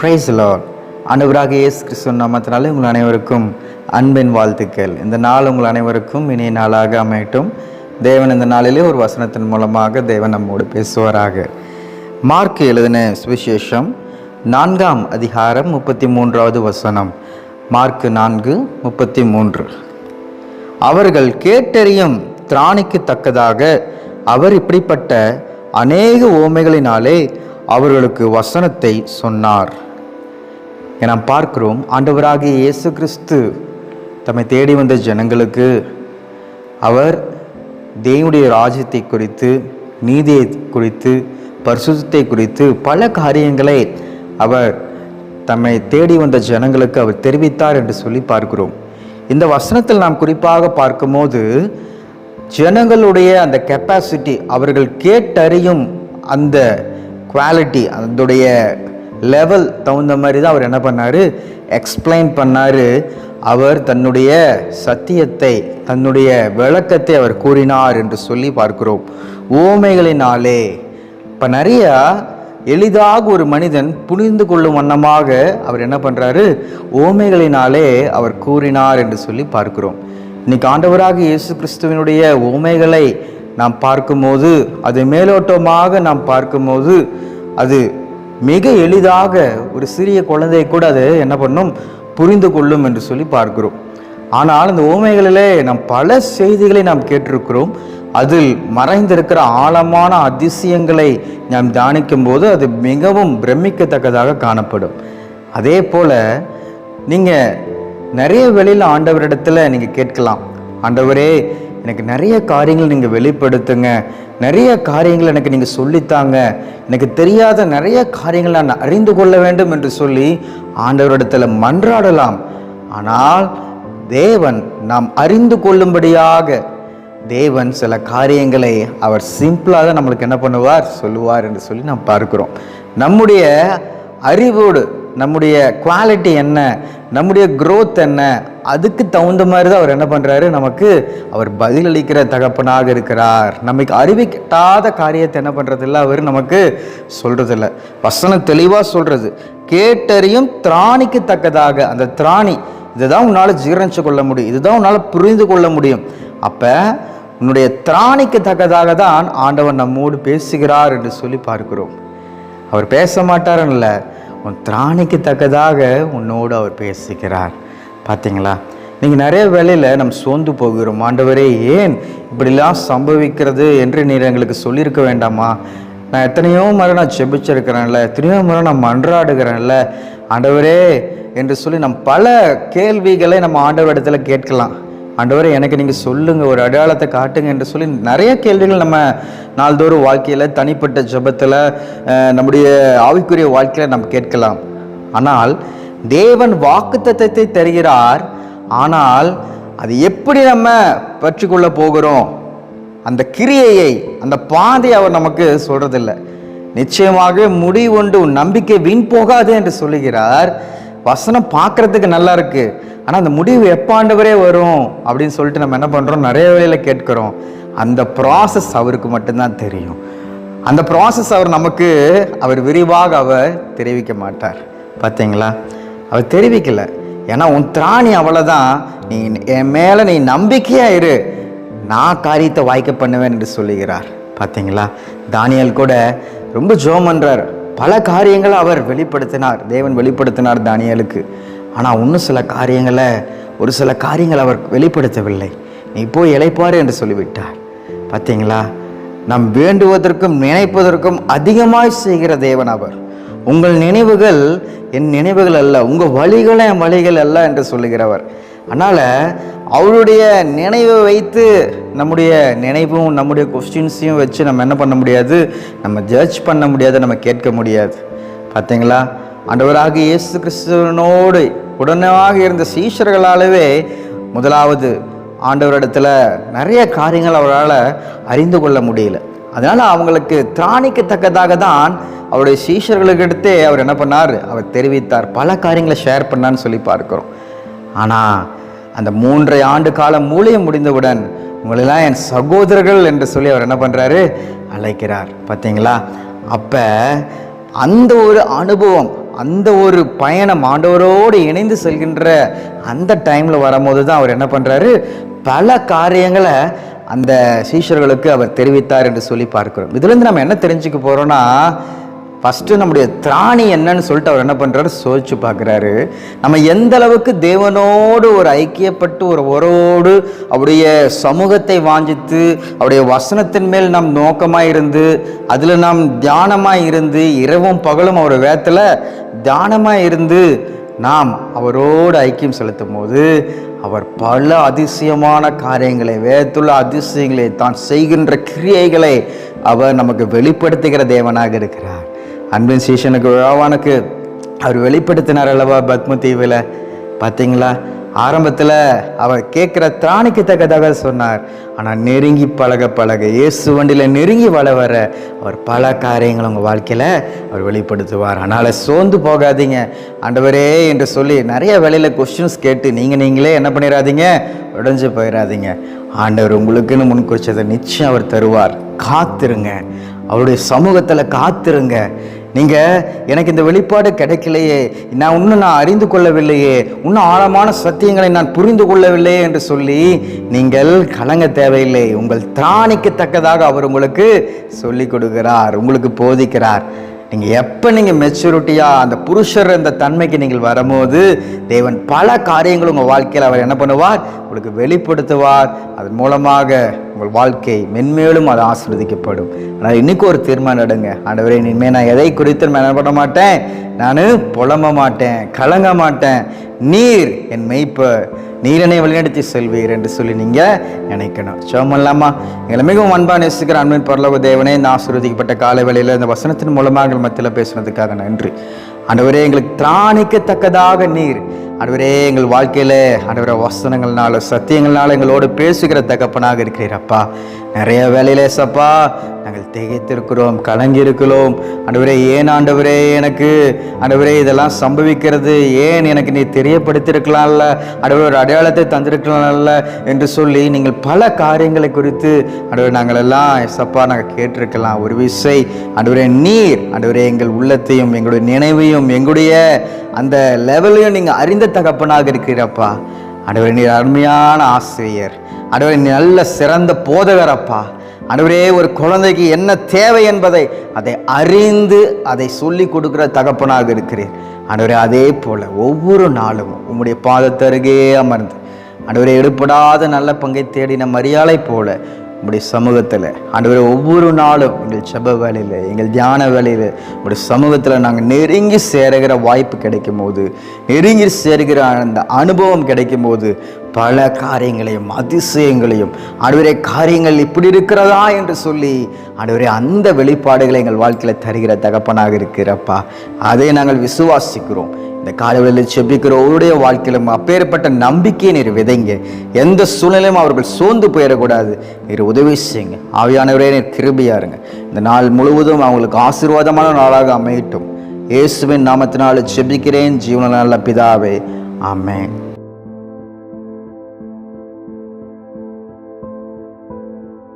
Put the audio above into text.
Price Lord ஆண்டவராக இயேசு கிறிஸ்துவ நாமத்தினாலே உங்கள் அனைவருக்கும் அன்பின் வாழ்த்துக்கள். இந்த நாள் உங்கள் அனைவருக்கும் இனிய நாளாக அமையட்டும். தேவன் இந்த நாளிலே ஒரு வசனத்தின் மூலமாக தேவன் நம்மோடு பேசுவாராக. மார்க் எழுதின சுவிசேஷம் நான்காம் அதிகாரம் முப்பத்தி மூன்றாவது வசனம். மார்க் நான்கு முப்பத்தி மூன்று அவர்கள் கேட்டறியும் திராணிக்கு தக்கதாக அவர் இப்படிப்பட்ட அநேக ஓமைகளினாலே அவர்களுக்கு வசனத்தை சொன்னார். நாம் பார்க்கிறோம் ஆண்டவராகிய இயேசு கிறிஸ்து தம்மை தேடி வந்த ஜனங்களுக்கு அவர் தேவனுடைய ராஜ்யத்தை குறித்து நீதியை குறித்து பரிசுத்தத்தை குறித்து பல காரியங்களை அவர் தம்மை தேடி வந்த ஜனங்களுக்கு அவர் தெரிவித்தார் என்று சொல்லி பார்க்கிறோம். இந்த வசனத்தில் நாம் குறிப்பாக பார்க்கும்போது ஜனங்களுடைய அந்த கெப்பாசிட்டி அவர்கள் கேட்டறியும் அந்த குவாலிட்டி அதோடைய லெவல் தகுந்த மாதிரி தான் அவர் என்ன பண்ணார்? எக்ஸ்பிளைன் பண்ணார். அவர் தன்னுடைய சத்தியத்தை தன்னுடைய விளக்கத்தை அவர் கூறினார் என்று சொல்லி பார்க்கிறோம். ஓமைகளினாலே இப்போ நிறையா எளிதாக ஒரு மனிதன் புரிந்து கொள்ளும் வண்ணமாக அவர் என்ன பண்ணுறாரு ஓமைகளினாலே அவர் கூறினார் என்று சொல்லி பார்க்கிறோம். இன்னைக்கு ஆண்டவராக இயேசு கிறிஸ்துவினுடைய ஓமைகளை நாம் பார்க்கும்போது அது மேலோட்டமாக நாம் பார்க்கும்போது அது மிக எளிதாக ஒரு சிறிய குழந்தை கூட அது என்ன பண்ணும்? புரிந்து கொள்ளும் என்று சொல்லி பார்க்கிறோம். ஆனால் அந்த ஓமைகளிலே நாம் பல செய்திகளை நாம் கேட்டிருக்கிறோம். அதில் மறைந்திருக்கிற ஆழமான அதிசயங்களை நாம் தியானிக்கும் போது அது மிகவும் பிரமிக்கத்தக்கதாக காணப்படும். அதே போல் நீங்கள் நிறைய வெளியில் ஆண்டவரிடத்தில் நீங்கள் கேட்கலாம். ஆண்டவரே எனக்கு நிறைய காரியங்கள் நீங்கள் வெளிப்படுத்துங்க. நிறைய காரியங்கள் எனக்கு நீங்கள் சொல்லித்தாங்க. எனக்கு தெரியாத நிறைய காரியங்கள் நான் அறிந்து கொள்ள வேண்டும் என்று சொல்லி ஆண்டவரிடத்தில் மன்றாடலாம். ஆனால் தேவன் நாம் அறிந்து கொள்ளும்படியாக தேவன் சில காரியங்களை அவர் சிம்பிளாக தான் நம்மளுக்கு என்ன பண்ணுவார்? சொல்லுவார் என்று சொல்லி நாம் பார்க்கிறோம். நம்முடைய அறிவோடு நம்முடைய குவாலிட்டி என்ன? நம்முடைய க்ரோத் என்ன? அதுக்கு தகுந்த மாதிரி தான் அவர் என்ன பண்ணுறாரு நமக்கு அவர் பதிலளிக்கிற தகப்பனாக இருக்கிறார். நமக்கு அறிவிக்காத காரியத்தை என்ன பண்ணுறதில்ல அவர் நமக்கு சொல்கிறதில்ல வசனம் தெளிவாக சொல்கிறது கேட்டறியும் திராணிக்கு தக்கதாக அந்த திராணி இதுதான் உன்னால் ஜீரணிச்சு கொள்ள முடியும். இதுதான் உன்னால் புரிந்து கொள்ள முடியும். அப்போ உன்னுடைய திராணிக்கு தக்கதாக தான் ஆண்டவன் நம்மோடு பேசுகிறார் என்று சொல்லி பார்க்கிறோம். அவர் பேச மாட்டாருன்னு உன் திராணிக்கு தக்கதாக உன்னோடு அவர் பேசுகிறார். பார்த்தீங்களா நீங்கள் நிறைய வேலையில் நம்ம சோர்ந்து போகிறோம். ஆண்டவரே ஏன் இப்படிலாம் சம்பவிக்கிறது என்று நீர் எங்களுக்கு சொல்லியிருக்க வேண்டாமா? நான் எத்தனையோ முறை நான் செபிச்சிருக்கிறேன்ல எத்தனையோ முறை நான் மன்றாடுகிறேன்ல. ஆண்டவரே என்று சொல்லி நம் பல கேள்விகளை நம்ம ஆண்டவர் இடத்துல கேட்கலாம். ஆண்டவரே எனக்கு நீங்கள் சொல்லுங்கள் ஒரு அடையாளத்தை காட்டுங்க என்று சொல்லி நிறைய கேள்விகள் நம்ம நாள்தோறும் வாழ்க்கையில் தனிப்பட்ட ஜெபத்தில் நம்முடைய ஆவிக்குரிய வாழ்க்கையில் நம்ம கேட்கலாம். ஆனால் தேவன் வாக்குத்தத்தத்தை தருகிறார். ஆனால் அது எப்படி நம்ம பற்றிக்கொள்ள போகிறோம்? அந்த கிரியையை அந்த பாதையை அவர் நமக்கு சொல்றதில்லை. நிச்சயமாக முடிவுண்டு உன் நம்பிக்கை வீண் போகாது என்று சொல்லுகிறார். வசனம் பார்க்கறதுக்கு நல்லா இருக்கு. ஆனால் அந்த முடிவு எப்பாண்டவரே வரும் அப்படின்னு சொல்லிட்டு நம்ம என்ன பண்ணுறோம் நிறைய வேலையில் கேட்குறோம். அந்த ப்ராசஸ் அவருக்கு மட்டும்தான் தெரியும். அந்த ப்ராசஸ் அவர் நமக்கு அவர் விரிவாக அவர் தெரிவிக்க மாட்டார். பார்த்தீங்களா அவர் தெரிவிக்கல. ஏன்னா உன் திராணி அவ்வளோதான் நீ என் மேலே நீ நம்பிக்கையாக இரு. நான் காரியத்தை வாய்க்க பண்ணுவேன் என்று சொல்லுகிறார். பார்த்தீங்களா தானியல் கூட ரொம்ப ஜோம் பல காரியங்களை அவர் வெளிப்படுத்தினார். தேவன் வெளிப்படுத்தினார் தானியலுக்கு. ஆனால் இன்னும் சில காரியங்களை ஒரு சில காரியங்களை அவர் வெளிப்படுத்தவில்லை. நீ போய் இழைப்பார் என்று சொல்லிவிட்டார். பார்த்தீங்களா நம் வேண்டுவதற்கும் நினைப்பதற்கும் அதிகமாய் செய்கிற தேவன் அவர். உங்கள் நினைவுகள் என் நினைவுகள் அல்ல உங்கள் வழிகள் என் வழிகள் அல்ல என்று சொல்லுகிறவர். அதனால் அவருடைய நினைவை வைத்து நம்முடைய நினைவும் நம்முடைய கொஸ்டின்ஸையும் வச்சு நம்ம என்ன பண்ண முடியாது? நம்ம ஜட்ஜ் பண்ண முடியாது நம்ம கேட்க முடியாது. பார்த்தீங்களா ஆண்டவராக இயேசு கிறிஸ்துவனோடு உடனாக இருந்த சீஷர்களாலவே முதலாவது ஆண்டவரிடத்தில் நிறைய காரியங்கள் அவரால் அறிந்து கொள்ள முடியல. அதனால் அவங்களுக்கு திராணிக்கத்தக்கதாக தான் அவருடைய சீஷர்களுக்கிட்டே அவர் என்ன பண்ணார்? அவர் தெரிவித்தார். பல காரியங்களை ஷேர் பண்ணான்னு சொல்லி பார்க்குறோம். ஆனால் அந்த மூன்றை ஆண்டு காலம் மூலியம் முடிந்தவுடன் உங்களெல்லாம் என் சகோதரர்கள் என்று சொல்லி அவர் என்ன பண்ணுறாரு அழைக்கிறார். பார்த்தீங்களா அப்போ அந்த ஒரு அனுபவம் அந்த ஒரு பயணம் ஆண்டவரோடு இணைந்து செல்கின்ற அந்த டைமில் வரும்போது தான் அவர் என்ன பண்ணுறாரு பல காரியங்களை அந்த சீஷர்களுக்கு அவர் தெரிவித்தார் என்று சொல்லி பார்க்கிறோம். இதுலேருந்து நம்ம என்ன தெரிஞ்சுக்க போகிறோம்னா ஃபஸ்ட்டு நம்முடைய திராணி என்னன்னு சொல்லிட்டு அவர் என்ன பண்ணுறாரு சோதிச்சு பார்க்குறாரு. நம்ம எந்த அளவுக்கு தேவனோடு ஒரு ஐக்கியப்பட்டு ஒரு உறவோடு அவருடைய சமூகத்தை வாஞ்சித்து அவருடைய வசனத்தின் மேல் நாம் நோக்கமாக இருந்து அதில் நாம் தியானமாக இருந்து இரவும் பகலும் அவர் வேத்தில் தியானமாக இருந்து நாம் அவரோடு ஐக்கியம் செலுத்தும் போது அவர் பல அதிசயமான காரியங்களை வேதத்துள்ள அதிசயங்களை தான் செய்கின்ற கிரியைகளை அவர் நமக்கு வெளிப்படுத்துகிற தேவனாக இருக்கிறார். அன்பின் சீஷனுக்கு விழாவானுக்கு அவர் வெளிப்படுத்தினார் அல்லவா பத்ம தீவில்? பார்த்தீங்களா ஆரம்பத்தில் அவர் கேட்குற திராணிக்கு தக்கதாக சொன்னார். ஆனால் நெருங்கி பழக பழக இயேசு வண்டியில் நெருங்கி வள வர அவர் பல காரியங்கள் உங்கள் வாழ்க்கையில் அவர் வெளிப்படுத்துவார். அதனால் சோர்ந்து போகாதீங்க. ஆண்டவரே என்று சொல்லி நிறைய வேலையில் கொஸ்டின்ஸ் கேட்டு நீங்கள் நீங்களே என்ன பண்ணிடாதீங்க உடஞ்சு போயிடாதீங்க ஆண்டவர் உங்களுக்குன்னு முன் குறிச்சதை நிச்சயம் அவர் தருவார். காத்திருங்க. அவருடைய சமூகத்தில் காத்திருங்க. நீங்கள் எனக்கு இந்த வெளிப்பாடு கிடைக்கலையே. நான் இன்னும் நான் அறிந்து கொள்ளவில்லையே. இன்னும் ஆழமான சத்தியங்களை நான் புரிந்து கொள்ளவில்லையே என்று சொல்லி நீங்கள் கலங்க தேவையில்லை. உங்கள் திராணிக்கத்தக்கதாக அவர் உங்களுக்கு சொல்லி கொடுக்கிறார் உங்களுக்கு போதிக்கிறார். நீங்கள் எப்போ நீங்கள் மெச்சூரிட்டியாக அந்த புருஷர் அந்த தன்மைக்கு நீங்கள் வரும்போது தேவன் பல காரியங்கள் உங்கள் வாழ்க்கையில் அவர் என்ன பண்ணுவார்? உங்களுக்கு வெளிப்படுத்துவார். அதன் மூலமாக உங்கள் வாழ்க்கை மென்மேலும் அது ஆசிர்வதிக்கப்படும். ஆனால் இன்னைக்கு ஒரு தீர்மானம் எடுங்க. ஆண்டவரே இனிமேல் நான் எதை குறித்து என்ன பண்ண மாட்டேன். நான் புலம்ப மாட்டேன் கலங்க மாட்டேன். நீர் என் மெய்ப்பர் நீரனை வழிநடத்தி செல்வீர் என்று சொல்லி நீங்கள் நினைக்கணும். சோமல்லாமா எங்களை மிகவும் அன்பாக நேசிக்கிற அன்பின் பரலோக தேவனே இந்த ஆசீர்வதிக்கப்பட்ட காலை வேளையில் இந்த வசனத்தின் மூலமாக எங்கள் மத்தியில் பேசுனதுக்காக நன்றி. ஆண்டவரே எங்களுக்கு திராணிக்கத்தக்கதாக நீர் அடுவரே எங்கள் வாழ்க்கையில் ஆண்டவரே வசனங்கள்னால சத்தியங்கள்னால எங்களோடு பேசுகிற தகப்பனாக இருக்கிறீரப்பா நிறைய வேலையில் ஏசப்பா நாங்கள் திகைத்திருக்கிறோம் கலங்கி இருக்கிறோம் ஆண்டவரே ஏன் ஆண்டவரே எனக்கு? ஆண்டவரே இதெல்லாம் சம்பவிக்கிறது. ஏன் எனக்கு நீ தெரியப்படுத்தியிருக்கலாம்ல? ஆண்டவரே ஒரு அடையாளத்தை தந்திருக்கலாம்ல? என்று சொல்லி நீங்கள் பல காரியங்களை குறித்து ஆண்டவரே நாங்கள் எல்லாம் எசப்பா நாங்கள் கேட்டிருக்கலாம். ஒரு விசை. ஆண்டவரே நீர். ஆண்டவரே எங்கள் உள்ளத்தையும் எங்களுடைய நினைவையும் எங்களுடைய அந்த லெவலையும் நீங்கள் அறிந்த தகப்பனாக இருக்கிறப்பா ஆண்டவரே நீர் அருமையான ஆசிரியர். ஆண்டவரே நீ நல்ல சிறந்த போதகரப்பா. ஆண்டவரே ஒரு குழந்தைக்கு என்ன தேவை என்பதை அதை அறிந்து அதை சொல்லி கொடுக்குற தகப்பனாக இருக்கிறேன் ஆண்டவரே அதே போல் ஒவ்வொரு நாளும் உம்முடைய பாதத்தருகே அமர்ந்து ஆண்டவரே எடுப்படாத நல்ல பங்கை தேடின மரியாதை போல உங்களுடைய சமூகத்தில். ஆண்டவரே ஒவ்வொரு நாளும் எங்கள் செப வேலையில் எங்கள் தியான வேலையில் உங்களுடைய சமூகத்தில் நாங்கள் நெருங்கி சேருகிற வாய்ப்பு கிடைக்கும் போது நெருங்கி சேருகிற அந்த அனுபவம் கிடைக்கும் போது பல காரியங்களையும் அதிசயங்களையும் ஆண்டவரே காரியங்கள் இப்படி இருக்கிறதா என்று சொல்லி ஆண்டவரே அந்த வெளிப்பாடுகளை எங்கள் வாழ்க்கையில் தருகிற தகப்பனாக இருக்கிறப்பா. அதை நாங்கள் விசுவாசிக்கிறோம். இந்த காலவெளியில் செபிக்கிற ஒருடைய வாழ்க்கையிலும் அப்பேற்பட்ட நம்பிக்கையை நீர் விதைங்க. எந்த சூழ்நிலையும் அவர்கள் சோர்ந்து போயிடக்கூடாது. நீர் உதவி செய்யுங்க. ஆவியானவரே நீர் கிருபியா இருங்க இந்த நாள் முழுவதும் அவங்களுக்கு ஆசீர்வாதமான நாளாக அமையட்டும். இயேசுவின் நாமத்தினால் செபிக்கிறேன் ஜீவன நல்ல பிதாவே. ஆமேன்.